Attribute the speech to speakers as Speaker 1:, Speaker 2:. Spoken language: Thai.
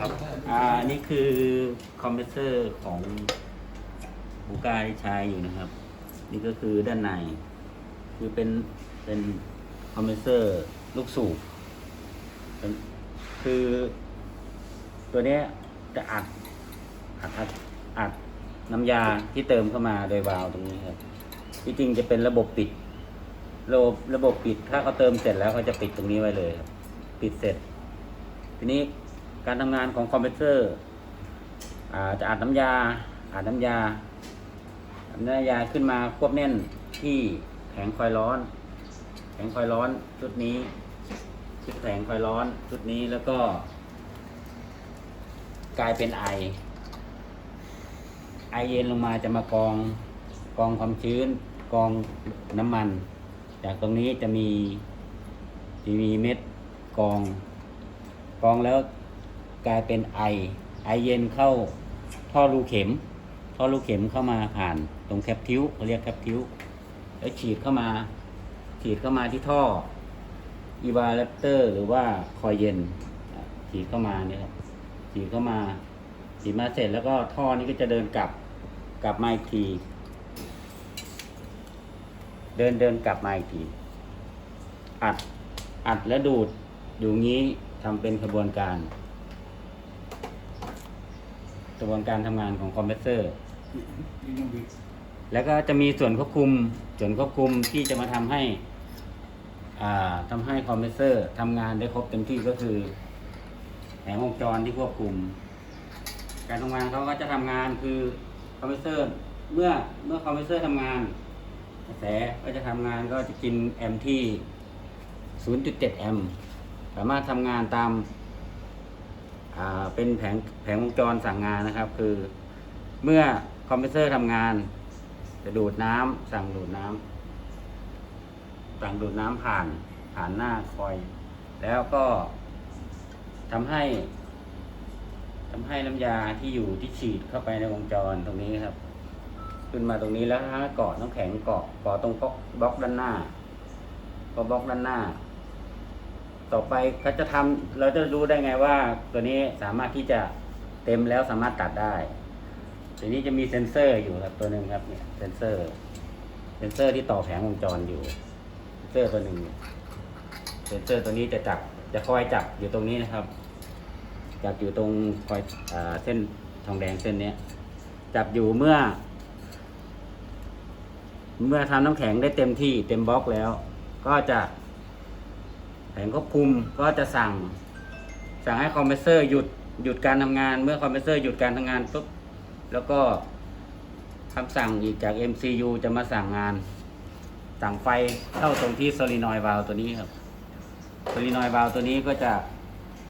Speaker 1: ครับอ่าอันนี่คือคอมเพรสเซอร์ของบูกาที่ใช้อยู่นะครับ นี่ก็คือด้านใน คือเป็นเป็นคอมเพรสเซอร์ลูกสูบคือ ตัวนี้จะอัดอัดอัดอัดน้ำยาที่เติมเข้ามาโดยวาล์วตรงนี้ครับที่จริงจะเป็นระบบปิด ระบบระบบปิดถ้าเขาเติมเสร็จแล้วเขาจะปิดตรงนี้ไว้เลยครับ ปิดเสร็จ ทีนี้ การทำงานของคอมเพรสเซอร์จะอัดน้ำยาอัดน้ำยาอัดน้ำยาขึ้นมาควบแน่นที่แผงคอยล์ร้อน แผงคอยล์ร้อนชุดนี้ชุดแผงคอยล์ร้อนชุดนี้แล้วก็ กลายเป็นไอ ไอเย็นลงมาจะมากองกองความชื้นกองน้ำมัน จากตรงนี้จะมีจะมีเม็ดกอง กองแล้ว กลายเป็นไอ ไอเย็นเข้าท่อรูเข็ม ท่อรูเข็มเข้ามาผ่านตรงแคปทิวเขาเรียกแคปทิวแล้วฉีดเข้ามา ฉีดเข้ามาที่ท่ออีวาเลปเตอร์หรือว่าคอยเย็นฉีดเข้ามาเนี่ยครับฉีดเข้ามาฉีดมาเสร็จแล้วก็ท่อนี้ก็จะเดินกลับกลับมาอีกที เดินเดินกลับมาอีกที อัดอัดแล้วดูดอยู่งี้ทำเป็นขบวนการ กระบวนการทำงานของคอมเพรสเซอร์ แล้วก็จะมีส่วนควบคุม ส่วนควบคุมที่จะมาทำให้อ่าทำให้คอมเพรสเซอร์ทำงานได้ครบเต็มที่ก็คือแผงวงจรที่ควบคุม การทำงานเขาก็จะทำงานคือคอมเพรสเซอร์เมื่อเมื่อคอมเพรสเซอร์ทำงานกระแสก็จะทำงานก็จะกินแอมป์ที่ 0.7 แอมป์สามารถทำงานตามอ่า เป็นแผงแผงวงจรสั่งงานนะครับ คือ เมื่อคอมเพรสเซอร์ทำงาน จะดูดน้ำสั่งดูดน้ำสั่งดูดน้ำผ่านผ่านหน้าคอย แล้วก็ทำให้ทำให้น้ำยาที่อยู่ที่ฉีดเข้าไปในวงจรตรงนี้ครับ ขึ้นมาตรงนี้แล้วถ้าเกาะน้ำแข็งเกาะเกาะตรงบล็อกบล็อกด้านหน้าพอบล็อกด้านหน้า ต่อไปเขาจะทำเราจะรู้ได้ไงว่า ตัวนี้สามารถที่จะเต็มแล้วสามารถตัดได้ทีนี้จะมีเซ็นเซอร์อยู่ครับตัวหนึ่งครับเนี่ยเซ็นเซอร์ เซ็นเซอร์ที่ต่อแผงวงจรอยู่ เซ็นเซอร์ตัวหนึ่งเซ็นเซอร์ตัวนี้จะจับจะคอยจับอยู่ตรงนี้นะครับจับอยู่ตรงคอยอเส้นทองแดงเส้นเนี้ยจับอยู่เมื่อ เมื่อทำน้ำแข็งได้เต็มที่เต็มบล็อกแล้ว ก็จะ แผงควบคุมก็จะสั่ง สั่งให้คอมเพรสเซอร์หยุดหยุดการทำงาน เมื่อคอมเพรสเซอร์หยุดการทำงานปุ๊บแล้วก็คำสั่งอีกจาก MCU จะมาสั่งงาน สั่งไฟเข้าตรงที่โซลินอยด์วาลตัวนี้ครับโซลินอยด์วาลตัวนี้ก็จะ